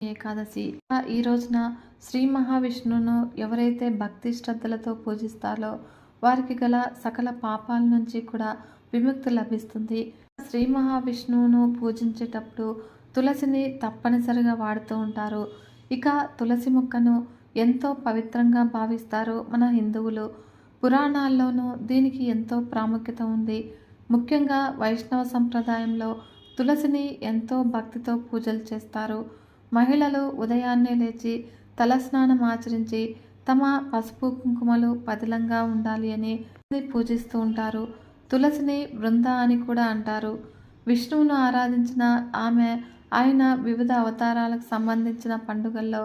ఏకాదశి. ఈ రోజున శ్రీ మహావిష్ణువును ఎవరైతే భక్తి శ్రద్ధలతో పూజిస్తారో వారికి గల సకల పాపాల నుంచి కూడా విముక్తి లభిస్తుంది. శ్రీ మహావిష్ణువును పూజించేటప్పుడు తులసిని తప్పనిసరిగా వాడుతూ ఉంటారు. ఇక తులసి మొక్కను ఎంతో పవిత్రంగా భావిస్తారు మన హిందువులు. పురాణాల్లోనూ దీనికి ఎంతో ప్రాముఖ్యత ఉంది. ముఖ్యంగా వైష్ణవ సంప్రదాయంలో తులసిని ఎంతో భక్తితో పూజలు చేస్తారు. మహిళలు ఉదయాన్నే లేచి తలస్నానం ఆచరించి తమ పసుపు కుంకుమలు పదిలంగా ఉండాలి అని పూజిస్తూ ఉంటారు. తులసిని బృంద అని కూడా అంటారు. విష్ణువును ఆరాధించిన ఆమె ఆయన వివిధ అవతారాలకు సంబంధించిన పండుగల్లో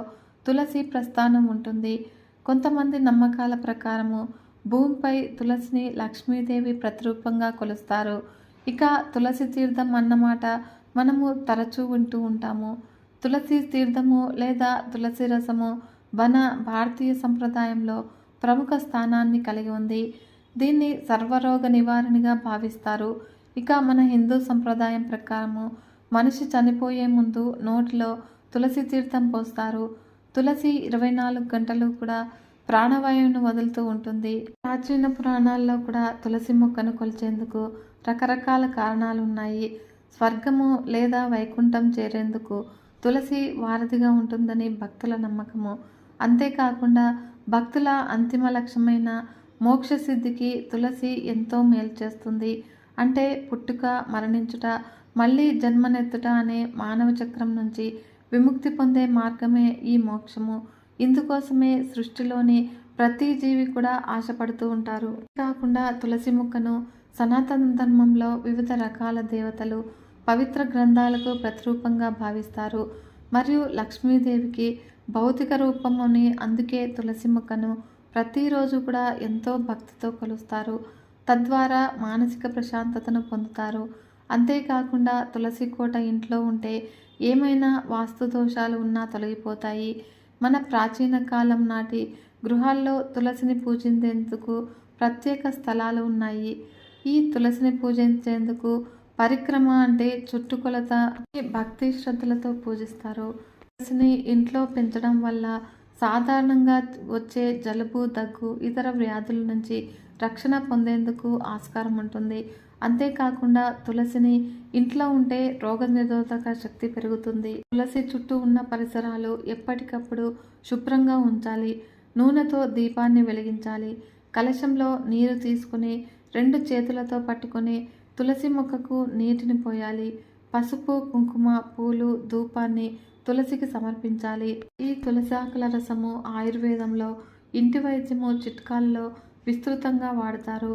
తులసి ప్రస్థానం ఉంటుంది. కొంతమంది నమ్మకాల ప్రకారము భూమిపై తులసిని లక్ష్మీదేవి ప్రతిరూపంగా కొలుస్తారు. ఇక తులసి తీర్థం అన్నమాట మనము తరచూ వింటూ ఉంటాము. తులసి తీర్థము లేదా తులసి రసము వన భారతీయ సంప్రదాయంలో ప్రముఖ స్థానాన్ని కలిగి ఉంది. దీన్ని సర్వరోగ నివారణగా భావిస్తారు. ఇక మన హిందూ సంప్రదాయం ప్రకారము మనిషి చనిపోయే ముందు నోటిలో తులసి తీర్థం పోస్తారు. తులసి ఇరవై నాలుగు గంటలు కూడా ప్రాణవాయువును వదులుతూ ఉంటుంది. ప్రాచీన పురాణాల్లో కూడా తులసి మొక్కను కొలిచేందుకు రకరకాల కారణాలు ఉన్నాయి స్వర్గము లేదా వైకుంఠం చేరేందుకు తులసి వారధిగా ఉంటుందని భక్తుల నమ్మకము. అంతేకాకుండా భక్తుల అంతిమ లక్ష్యమైన మోక్ష సిద్ధికి తులసి ఎంతో మేలు చేస్తుంది. అంటే పుట్టుక మరణించుట మళ్ళీ జన్మనెత్తుట అనే మానవ చక్రం నుంచి విముక్తి పొందే మార్గమే ఈ మోక్షము. ఇందుకోసమే సృష్టిలోని ప్రతి జీవి కూడా ఆశపడుతూ ఉంటారు. కాకుండా తులసి మొక్కను సనాతన ధర్మంలో వివిధ రకాల దేవతలు పవిత్ర గ్రంథాలకు ప్రతిరూపంగా భావిస్తారు. మరియు లక్ష్మీదేవికి భౌతిక రూపముని అందుకే తులసి మొక్కను ప్రతిరోజు కూడా ఎంతో భక్తితో కొలుస్తారు. తద్వారా మానసిక ప్రశాంతతను పొందుతారు. అంతేకాకుండా తులసి కోట ఇంట్లో ఉంటే ఏమైనా వాస్తు దోషాలు ఉన్నా తొలగిపోతాయి. మన ప్రాచీన కాలం నాటి గృహాల్లో తులసిని పూజించేందుకు ప్రత్యేక స్థలాలు ఉన్నాయి. ఈ తులసిని పూజించేందుకు పరిక్రమ అంటే చుట్టుకొలత భక్తి శ్రద్ధలతో పూజిస్తారు తులసిని ఇంట్లో పెంచడం వల్ల సాధారణంగా వచ్చే జలుబు దగ్గు ఇతర వ్యాధుల నుంచి రక్షణ పొందేందుకు ఆస్కారం ఉంటుంది. అంతేకాకుండా తులసిని ఇంట్లో ఉంటే రోగనిరోధక శక్తి పెరుగుతుంది. తులసి చుట్టూ ఉన్న పరిసరాలు ఎప్పటికప్పుడు శుభ్రంగా ఉంచాలి. నూనెతో దీపాన్ని వెలిగించాలి. కలశంలో నీరు తీసుకుని రెండు చేతులతో పట్టుకొని తులసి మొక్కకు నీటిని పోయాలి. పసుపు కుంకుమ పూలు ధూపాన్ని తులసికి సమర్పించాలి. ఈ తులసి ఆకుల రసము ఆయుర్వేదంలో ఇంటి వైద్యము చిట్కాల్లో విస్తృతంగా వాడతారు.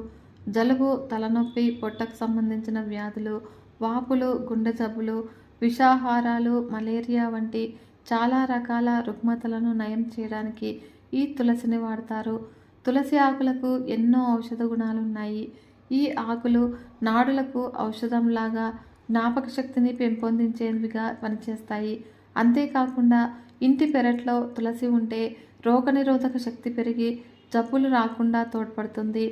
జలుబు తలనొప్పి పొట్టకు సంబంధించిన వ్యాధులు వాపులు గుండె జబ్బులు విషాహారాలు మలేరియా వంటి చాలా రకాల రుగ్మతలను నయం చేయడానికి ఈ తులసిని వాడతారు. తులసి ఆకులకు ఎన్నో ఔషధ గుణాలు ఉన్నాయి ఈ ఆకులు నాడులకు ఔషధంలాగా జ్ఞాపక శక్తిని పెంపొందించేవిగా పనిచేస్తాయి. అంతేకాకుండా ఇంటి పెరట్లో తులసి ఉంటే రోగనిరోధక శక్తి పెరిగి జబ్బులు రాకుండా తోడ్పడుతుంది.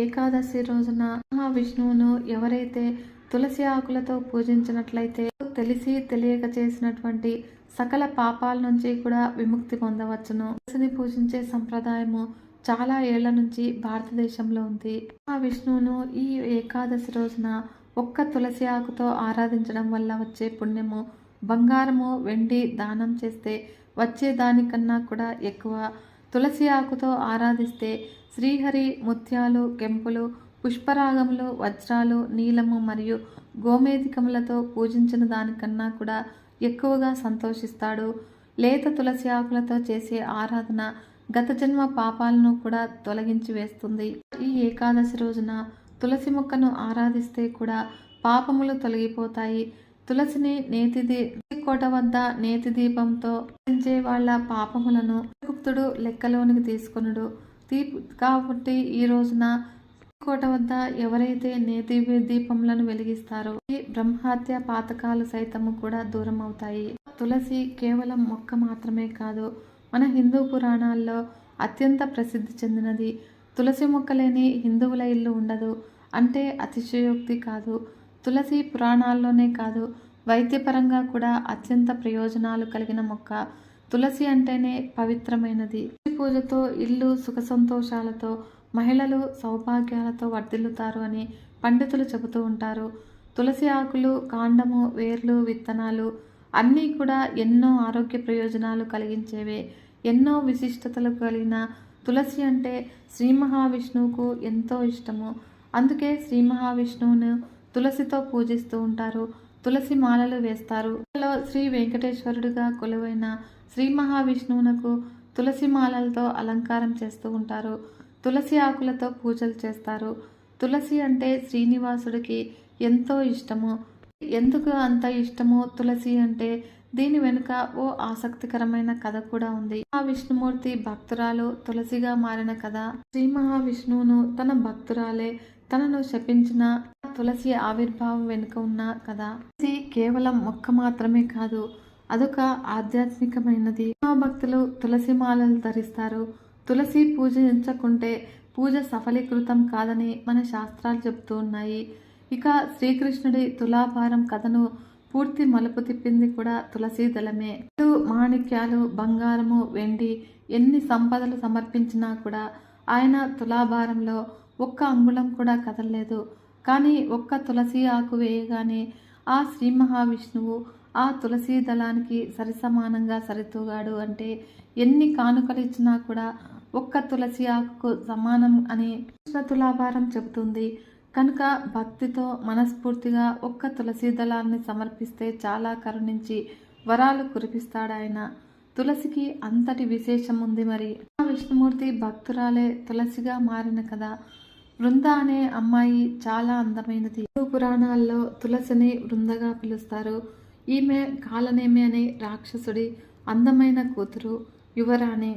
ఏకాదశి రోజున మహావిష్ణువును ఎవరైతే తులసి ఆకులతో పూజించినట్లయితే తెలిసి తెలియక చేసినటువంటి సకల పాపాల నుంచి కూడా విముక్తి పొందవచ్చును. తులసిని పూజించే సంప్రదాయము చాలా ఏళ్ళ నుంచి భారతదేశంలో ఉంది. ఆ విష్ణువును ఈ ఏకాదశి రోజున ఒక్క తులసి ఆకుతో ఆరాధించడం వల్ల వచ్చే పుణ్యము బంగారము వెండి దానం చేస్తే వచ్చే దానికన్నా కూడా ఎక్కువ. తులసి ఆకుతో ఆరాధిస్తే శ్రీహరి ముత్యాలు కెంపులు పుష్పరాగములు వజ్రాలు నీలము మరియు గోమేధికములతో పూజించిన దానికన్నా కూడా ఎక్కువగా సంతోషిస్తాడు. లేత తులసి ఆకులతో చేసే ఆరాధన గత జన్మ పాపాలను కూడా తొలగించి వేస్తుంది. ఈ ఏకాదశి రోజున తులసి మొక్కను ఆరాధిస్తే కూడా పాపములు తొలగిపోతాయి. తులసిని నేతిది కోట వద్ద నేతి దీపంతో వాళ్ళ పాపములను గుప్తుడు లెక్కలోనికి తీసుకునుడు. దీప్ కాబట్టి ఈ రోజున కోట వద్ద ఎవరైతే నేతి దీపములను వెలిగిస్తారో ఈ బ్రహ్మహత్య పాతకాలు సైతము కూడా దూరం అవుతాయి తులసి కేవలం మొక్క మాత్రమే కాదు మన హిందూ పురాణాల్లో అత్యంత ప్రసిద్ధి చెందినది తులసి మొక్కలేని హిందువుల ఇల్లు ఉండదు. అంటే అతిశయోక్తి కాదు. తులసి పురాణాల్లోనే కాదు. వైద్యపరంగా కూడా అత్యంత ప్రయోజనాలు కలిగిన మొక్క. తులసి అంటేనే పవిత్రమైనది. తులసి పూజతో ఇల్లు సుఖ సంతోషాలతో మహిళలు సౌభాగ్యాలతో వర్ధిల్లుతారు అని పండితులు చెబుతూ ఉంటారు. తులసి ఆకులు కాండము వేర్లు విత్తనాలు అన్నీ కూడా ఎన్నో ఆరోగ్య ప్రయోజనాలు కలిగించేవే. ఎన్నో విశిష్టతలు కలిగిన తులసి అంటే శ్రీ మహావిష్ణువుకు ఎంతో ఇష్టము. అందుకే శ్రీ మహావిష్ణువును తులసితో పూజిస్తూ ఉంటారు. తులసి మాలలు వేస్తారు. శ్రీ వెంకటేశ్వరుడిగా కొలువైన శ్రీ మహావిష్ణువునకు తులసి మాలలతో అలంకారం చేస్తూ ఉంటారు. తులసి ఆకులతో పూజలు చేస్తారు. తులసి అంటే శ్రీనివాసుడికి ఎంతో ఇష్టము. ఎందుకు అంత ఇష్టమో? తులసి అంటే దీని వెనుక ఓ ఆసక్తికరమైన కథ కూడా ఉంది. ఆ విష్ణుమూర్తి భక్తురాలు తులసిగా మారిన కథ. శ్రీ మహావిష్ణువును తన భక్తురాలే తనను శపించిన తులసి ఆవిర్భావం వెనుక ఉన్న కథ. ఇది కేవలం మొక్క మాత్రమే కాదు అదొక ఆధ్యాత్మికమైనది. భక్తులు తులసి మాలలు ధరిస్తారు. తులసి పూజించకుంటే పూజ సఫలీకృతం కాదని మన శాస్త్రాలు చెబుతూ ఉన్నాయి. ఇక శ్రీకృష్ణుడి తులాభారం కథను పూర్తి మలుపు తిప్పింది కూడా తులసీదళమే ఇటు మాణిక్యాలు బంగారము వెండి ఎన్ని సంపదలు సమర్పించినా కూడా ఆయన తులాభారంలో ఒక్క అంగుళం కూడా కదలలేదు. కానీ ఒక్క తులసి ఆకు వేయగానే ఆ శ్రీ మహావిష్ణువు ఆ తులసి దళానికి సరిసమానంగా సరితూగాడు అంటే ఎన్ని కానుకలు ఇచ్చినా కూడా ఒక్క తులసి ఆకుకు సమానం అని కృష్ణ తులాభారం చెబుతుంది. కనుక భక్తితో మనస్ఫూర్తిగా ఒక్క తులసి దళాన్ని సమర్పిస్తే చాలా కరుణించి వరాలు కురిపిస్తాడాయన. తులసికి అంతటి విశేషం ఉంది మరి. విష్ణుమూర్తి భక్తురాలే తులసిగా మారిన కదా. వృంద అనే అమ్మాయి చాలా అందమైనది. హిందూ పురాణాల్లో తులసిని వృందగా పిలుస్తారు. ఈమె కాలనేమి అనే రాక్షసుడి అందమైన కూతురు యువరాణి.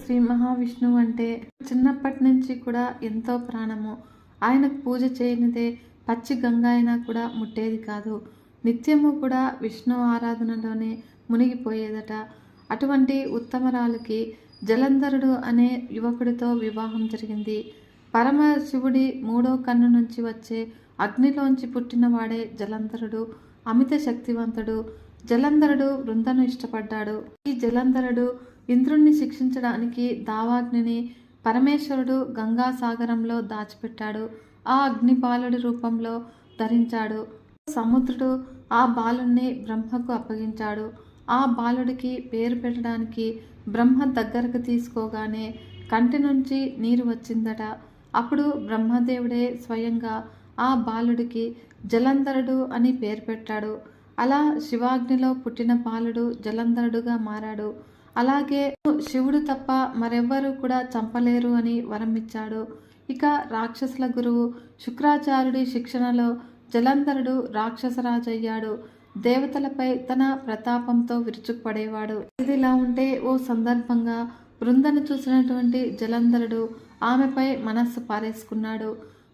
శ్రీ మహావిష్ణువు అంటే చిన్నప్పటి నుంచి కూడా ఎంతో ప్రాణము. ఆయనకు పూజ చేయనిదే పచ్చి గంగ అయినా కూడా ముట్టేది కాదు. నిత్యము కూడా విష్ణు ఆరాధనలోనే మునిగిపోయేదట. అటువంటి ఉత్తమరాలకి జలంధరుడు అనే యువకుడితో వివాహం జరిగింది. పరమశివుడి మూడో కన్ను నుంచి వచ్చే అగ్నిలోంచి పుట్టినవాడే జలంధరుడు అమిత శక్తివంతుడు. జలంధరుడు వృందను ఇష్టపడ్డాడు. ఈ జలంధరుడు ఇంద్రుణ్ణి శిక్షించడానికి దావాగ్నిని పరమేశ్వరుడు గంగాసాగరంలో దాచిపెట్టాడు. ఆ అగ్నిబాలుడి రూపంలో ధరించాడు. సముద్రుడు ఆ బాలుణ్ణి బ్రహ్మకు అప్పగించాడు. ఆ బాలుడికి పేరు పెట్టడానికి బ్రహ్మ దగ్గరకు తీసుకోగానే కంటి నుంచి నీరు వచ్చిందట. అప్పుడు బ్రహ్మదేవుడే స్వయంగా ఆ బాలుడికి జలంధరుడు అని పేరు పెట్టాడు. అలా శివాగ్నిలో పుట్టిన బాలుడు జలంధరుడుగా మారాడు. అలాగే శివుడు తప్ప మరెవ్వరూ కూడా చంపలేరు అని వరం ఇచ్చాడు. ఇక రాక్షసుల గురువు శుక్రాచార్యుడి శిక్షణలో జలంధరుడు రాక్షసరాజు అయ్యాడు దేవతలపై తన ప్రతాపంతో విరుచుకుపడేవాడు. ఇదిలా ఉంటే ఓ సందర్భంగా బృందను చూసినటువంటి జలంధరుడు ఆమెపై మనస్సు పారేసుకున్నాడు.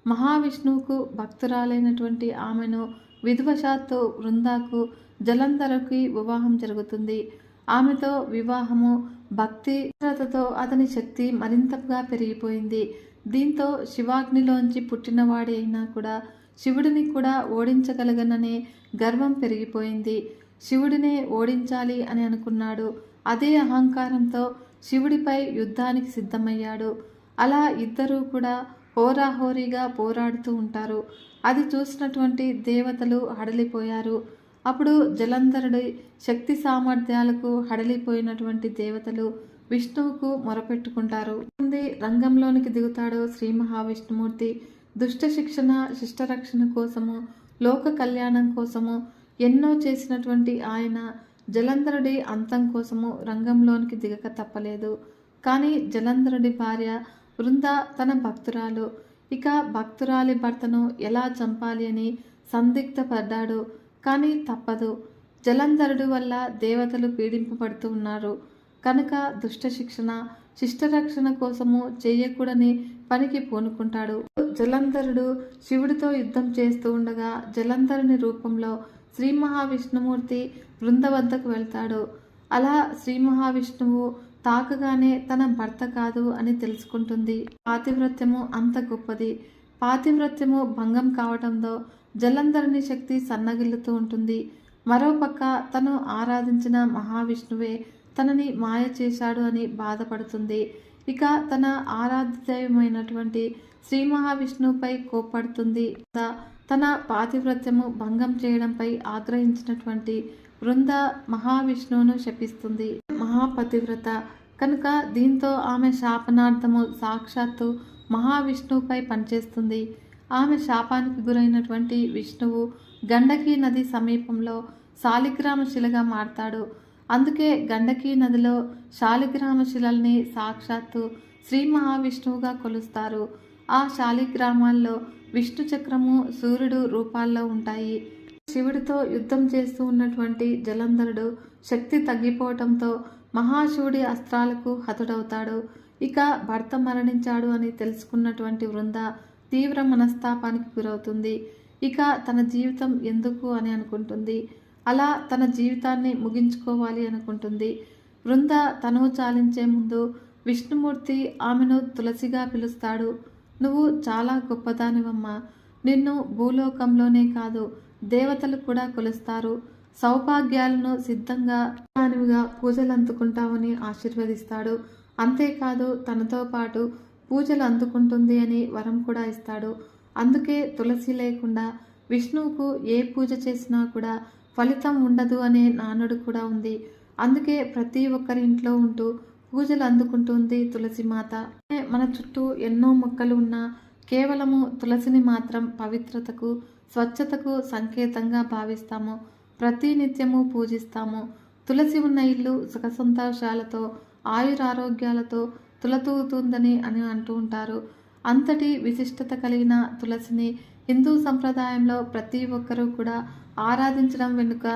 మహావిష్ణువుకు భక్తురాలైనటువంటి ఆమెను విధువశాత్తు బృందాకు జలంధరుకి వివాహం జరుగుతుంది. ఆమెతో వివాహము భక్తి భక్తితో అతని శక్తి మరింతగా పెరిగిపోయింది. దీంతో శివాగ్నిలోంచి పుట్టినవాడి అయినా కూడా శివుడిని కూడా ఓడించగలగననే గర్వం పెరిగిపోయింది. శివుడినే ఓడించాలి అని అనుకున్నాడు. అదే అహంకారంతో శివుడిపై యుద్ధానికి సిద్ధమయ్యాడు. అలా ఇద్దరూ కూడా హోరాహోరీగా పోరాడుతూ ఉంటారు. అది చూసినటువంటి దేవతలు హడలిపోయారు. అప్పుడు జలంధరుడి శక్తి సామర్థ్యాలకు హడలిపోయినటువంటి దేవతలు విష్ణువుకు మొరపెట్టుకుంటారు. రంగంలోనికి దిగుతాడు శ్రీ మహావిష్ణుమూర్తి. దుష్ట శిక్షణ శిష్టరక్షణ కోసము లోక కళ్యాణం కోసము ఎన్నో చేసినటువంటి ఆయన జలంధరుడి అంతం కోసము రంగంలోనికి దిగక తప్పలేదు. కానీ జలంధరుడి భార్య వృంద తన భక్తురాలు. ఇక భక్తురాలి భర్తను ఎలా చంపాలి అని సందిగ్ధపడ్డాడు. కానీ తప్పదు. జలంధరుడు వల్ల దేవతలు పీడింపబడుతూ ఉన్నారు. కనుక దుష్ట శిక్షణ శిష్టరక్షణ కోసము చేయకూడని పనికి పూనుకుంటాడు. జలంధరుడు శివుడితో యుద్ధం చేస్తూ ఉండగా జలంధరుని రూపంలో శ్రీ మహావిష్ణుమూర్తి బృంద వద్దకు వెళ్తాడు. అలా శ్రీ మహావిష్ణువు తాకగానే తన భర్త కాదు అని తెలుసుకుంటుంది. పాతివ్రత్యము అంత గొప్పది. పాతివ్రత్యము భంగం కావడంతో జలంధరుని శక్తి సన్నగిల్లుతూ ఉంటుంది. మరోపక్క తను ఆరాధించిన మహావిష్ణువే తనని మాయ చేశాడు అని బాధపడుతుంది. ఇక తన ఆరాధ్యమైనటువంటి శ్రీ మహావిష్ణువుపై కోప్పడుతుంది. తన పాతివ్రత్యము భంగం చేయడంపై ఆగ్రహించినటువంటి బృంద మహావిష్ణువును శపిస్తుంది. మహాపతివ్రత. కనుక దీంతో ఆమె శాపనార్థము సాక్షాత్తు మహావిష్ణువుపై పనిచేస్తుంది. ఆమె శాపానికి గురైనటువంటి విష్ణువు గండకీ నది సమీపంలో శాలిగ్రామ శిలగా మారతాడు. అందుకే గండకీ నదిలో శాలిగ్రామ శిలల్ని సాక్షాత్తు శ్రీ మహావిష్ణువుగా కొలుస్తారు. ఆ శాలిగ్రామాల్లో విష్ణు చక్రము సూర్యుడు రూపాల్లో ఉంటాయి. శివుడితో యుద్ధం చేస్తూ ఉన్నటువంటి జలంధరుడు శక్తి తగ్గిపోవటంతో మహాశివుడి అస్త్రాలకు హతుడవుతాడు. ఇక భర్త మరణించాడు అని తెలుసుకున్నటువంటి వృంద తీవ్ర మనస్తాపానికి గురవుతుంది. ఇక తన జీవితం ఎందుకు అని అనుకుంటుంది. అలా తన జీవితాన్ని ముగించుకోవాలి అనుకుంటుంది. వృంద తనువు చాలించే ముందు విష్ణుమూర్తి ఆమెను తులసిగా పిలుస్తాడు. నువ్వు చాలా గొప్పదానివమ్మా. నిన్ను భూలోకంలోనే కాదు దేవతలు కూడా కొలుస్తారు. సౌభాగ్యాలను సిద్ధంగా దానివిగా పూజలు అందుకుంటావని ఆశీర్వదిస్తాడు. అంతేకాదు తనతో పాటు పూజలు అందుకుంటుంది అని వరం కూడా ఇస్తాడు. అందుకే తులసి లేకుండా విష్ణువుకు ఏ పూజ చేసినా కూడా ఫలితం ఉండదు అనే నానుడు కూడా ఉంది. అందుకే ప్రతి ఒక్కరి ఇంట్లో ఉంటూ పూజలు అందుకుంటుంది తులసి మాత. మన చుట్టూ ఎన్నో మొక్కలు ఉన్నా కేవలము తులసిని మాత్రం పవిత్రతకు స్వచ్ఛతకు సంకేతంగా భావిస్తాము. ప్రతి నిత్యము పూజిస్తాము. తులసి ఉన్న ఇల్లు సుఖ సంతోషాలతో ఆయురారోగ్యాలతో తులతూగుతుందని అని అంటూ ఉంటారు. అంతటి విశిష్టత కలిగిన తులసిని హిందూ సంప్రదాయంలో ప్రతి ఒక్కరూ కూడా ఆరాధించడం వెనుక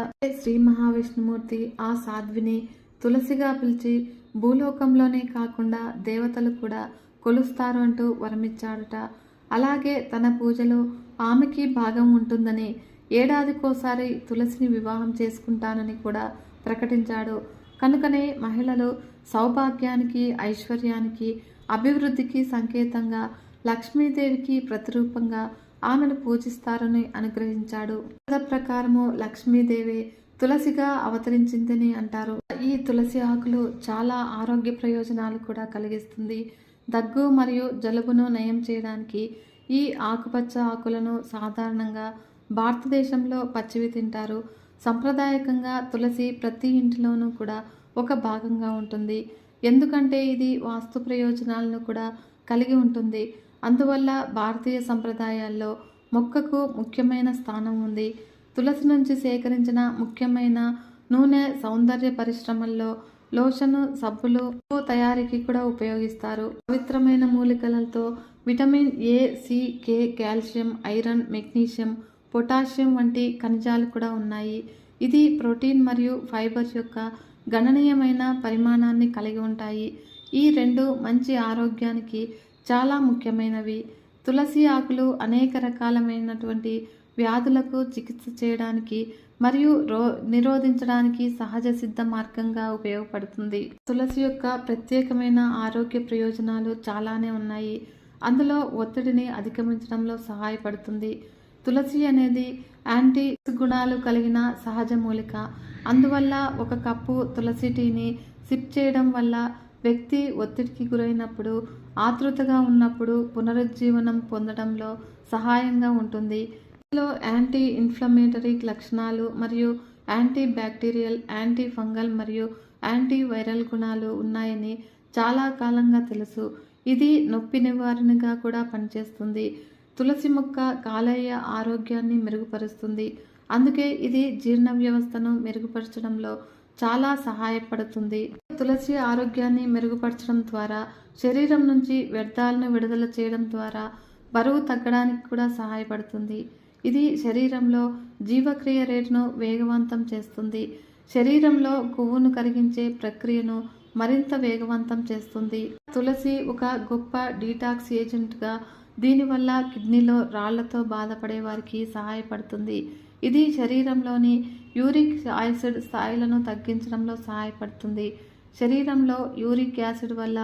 శ్రీ మహావిష్ణుమూర్తి ఆ సాధ్విని తులసిగా పిలిచి భూలోకంలోనే కాకుండా దేవతలు కూడా కొలుస్తారు అంటూ వరమిచ్చాడట. అలాగే తన పూజలో ఆమెకి భాగం ఉంటుందని ఏడాదికోసారి తులసిని వివాహం చేసుకుంటానని కూడా ప్రకటించాడు. కనుకనే మహిళలు సౌభాగ్యానికి ఐశ్వర్యానికి అభివృద్ధికి సంకేతంగా లక్ష్మీదేవికి ప్రతిరూపంగా ఆమెను పూజిస్తారని అనుగ్రహించాడు. ప్రకారము లక్ష్మీదేవి తులసిగా అవతరించిందని అంటారు. ఈ తులసి ఆకులు చాలా ఆరోగ్య ప్రయోజనాలు కూడా కలిగిస్తుంది. దగ్గు మరియు జలుబును నయం చేయడానికి ఈ ఆకుపచ్చ ఆకులను సాధారణంగా భారతదేశంలో పచ్చివి తింటారు. సంప్రదాయకంగా తులసి ప్రతి ఇంటిలోనూ కూడా ఒక భాగంగా ఉంటుంది. ఎందుకంటే ఇది వాస్తు ప్రయోజనాలను కూడా కలిగి ఉంటుంది. అందువల్ల భారతీయ సంప్రదాయాల్లో మొక్కకు ముఖ్యమైన స్థానం ఉంది. తులసి నుంచి సేకరించిన ముఖ్యమైన నూనె సౌందర్య పరిశ్రమల్లో లోషను సబ్బులు తయారీకి కూడా ఉపయోగిస్తారు. పవిత్రమైన మూలికలతో vitamin A C K calcium iron magnesium potassium వంటి ఖనిజాలు కూడా ఉన్నాయి. ఇది ప్రోటీన్ మరియు ఫైబర్ యొక్క గణనీయమైన పరిమాణాన్ని కలిగి ఉంటాయి. ఈ రెండు మంచి ఆరోగ్యానికి చాలా ముఖ్యమైనవి. తులసి ఆకులు అనేక రకాలమైనటువంటి వ్యాధులకు చికిత్స చేయడానికి మరియు రో నిరోధించడానికి సహజ సిద్ధ మార్గంగా ఉపయోగపడుతుంది. తులసి యొక్క ప్రత్యేకమైన ఆరోగ్య ప్రయోజనాలు చాలానే ఉన్నాయి. అందులో ఒత్తిడిని అధిగమించడంలో సహాయపడుతుంది. తులసి అనేది యాంటీ గుణాలు కలిగిన సహజ మూలిక. అందువల్ల ఒక కప్పు తులసి టీని సిప్ చేయడం వల్ల వ్యక్తి ఒత్తిడికి గురైనప్పుడు ఆతృతగా ఉన్నప్పుడు పునరుజ్జీవనం పొందడంలో సహాయంగా ఉంటుంది. ఇందులో యాంటీ ఇన్ఫ్లమేటరీ లక్షణాలు మరియు యాంటీ బ్యాక్టీరియల్ యాంటీ ఫంగల్ మరియు యాంటీ వైరల్ గుణాలు ఉన్నాయని చాలా కాలంగా తెలుసు. ఇది నొప్పి నివారణగా కూడా పనిచేస్తుంది. తులసి మొక్క కాలేయ ఆరోగ్యాన్ని మెరుగుపరుస్తుంది. అందుకే ఇది జీర్ణ వ్యవస్థను మెరుగుపరచడంలో చాలా సహాయపడుతుంది. తులసి ఆరోగ్యాన్ని మెరుగుపరచడం ద్వారా శరీరం నుంచి వ్యర్థాలను విడుదల చేయడం ద్వారా బరువు తగ్గడానికి కూడా సహాయపడుతుంది. ఇది శరీరంలో జీవక్రియ రేటును వేగవంతం చేస్తుంది. శరీరంలో కొవ్వును కరిగించే ప్రక్రియను మరింత వేగవంతం చేస్తుంది. తులసి ఒక గొప్ప డీటాక్స్ ఏజెంట్గా దీనివల్ల కిడ్నీలో రాళ్ళతో బాధపడే వారికి సహాయపడుతుంది. ఇది శరీరంలోని యూరిక్ యాసిడ్ స్థాయిలను తగ్గించడంలో సహాయపడుతుంది. శరీరంలో యూరిక్ యాసిడ్ వల్ల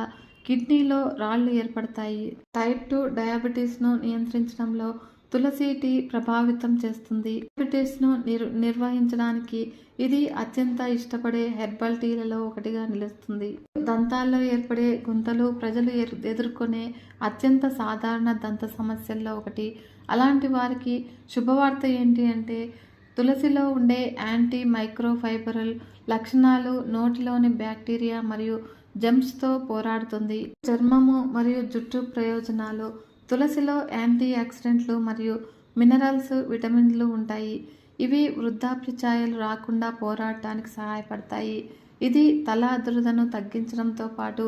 కిడ్నీలో రాళ్ళు ఏర్పడతాయి. టైప్ టూ డయాబెటీస్ను నియంత్రించడంలో తులసి టీ ప్రభావితం చేస్తుంది. డయాబెటీస్ను నిర్ నిర్వహించడానికి ఇది అత్యంత ఇష్టపడే హెర్బల్ టీలలో ఒకటిగా నిలుస్తుంది. దంతాల్లో ఏర్పడే గుంతలు ప్రజలు ఎదుర్కొనే అత్యంత సాధారణ దంత సమస్యల్లో ఒకటి. అలాంటి వారికి శుభవార్త ఏంటి అంటే తులసిలో ఉండే యాంటీ మైక్రోఫైబరల్ లక్షణాలు నోటిలోని బ్యాక్టీరియా మరియు జెమ్స్తో పోరాడుతుంది. చర్మము మరియు జుట్టు ప్రయోజనాలు తులసిలో యాంటీ ఆక్సిడెంట్లు మరియు మినరల్స్ విటమిన్లు ఉంటాయి. ఇవి వృద్ధాప్య ఛాయలు రాకుండా పోరాడటానికి సహాయపడతాయి. ఇది తల దురదను తగ్గించడంతో పాటు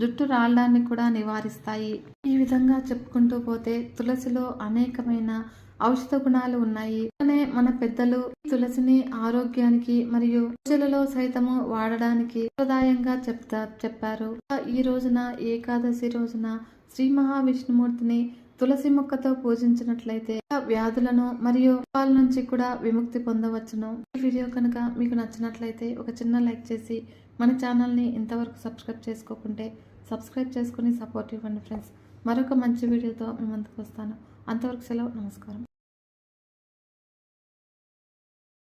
జుట్టు రాలడాన్ని కూడా నివారిస్తాయి. ఈ విధంగా చెప్పుకుంటూ పోతే తులసిలో అనేకమైన ఔషధ గుణాలు ఉన్నాయి. అలానే మన పెద్దలు తులసిని ఆరోగ్యానికి మరియు పూజలలో సైతము వాడడానికి సంప్రదాయంగా చెప్తా చెప్పారు. ఈ రోజున ఏకాదశి రోజున శ్రీ మహావిష్ణుమూర్తిని తులసి మొక్కతో పూజించినట్లయితే వ్యాధులను మరియు రోగాల నుంచి కూడా విముక్తి పొందవచ్చును. ఈ వీడియో కనుక మీకు నచ్చినట్లయితే ఒక చిన్న లైక్ చేసి మన ఛానల్ని ఇంతవరకు సబ్స్క్రైబ్ చేసుకోకుంటే సబ్స్క్రైబ్ చేసుకుని సపోర్ట్ ఇవ్వండి ఫ్రెండ్స్. మరొక మంచి వీడియోతో మీ ముందుకు వస్తాను. అంతవరకు సెలవు నమస్కారం.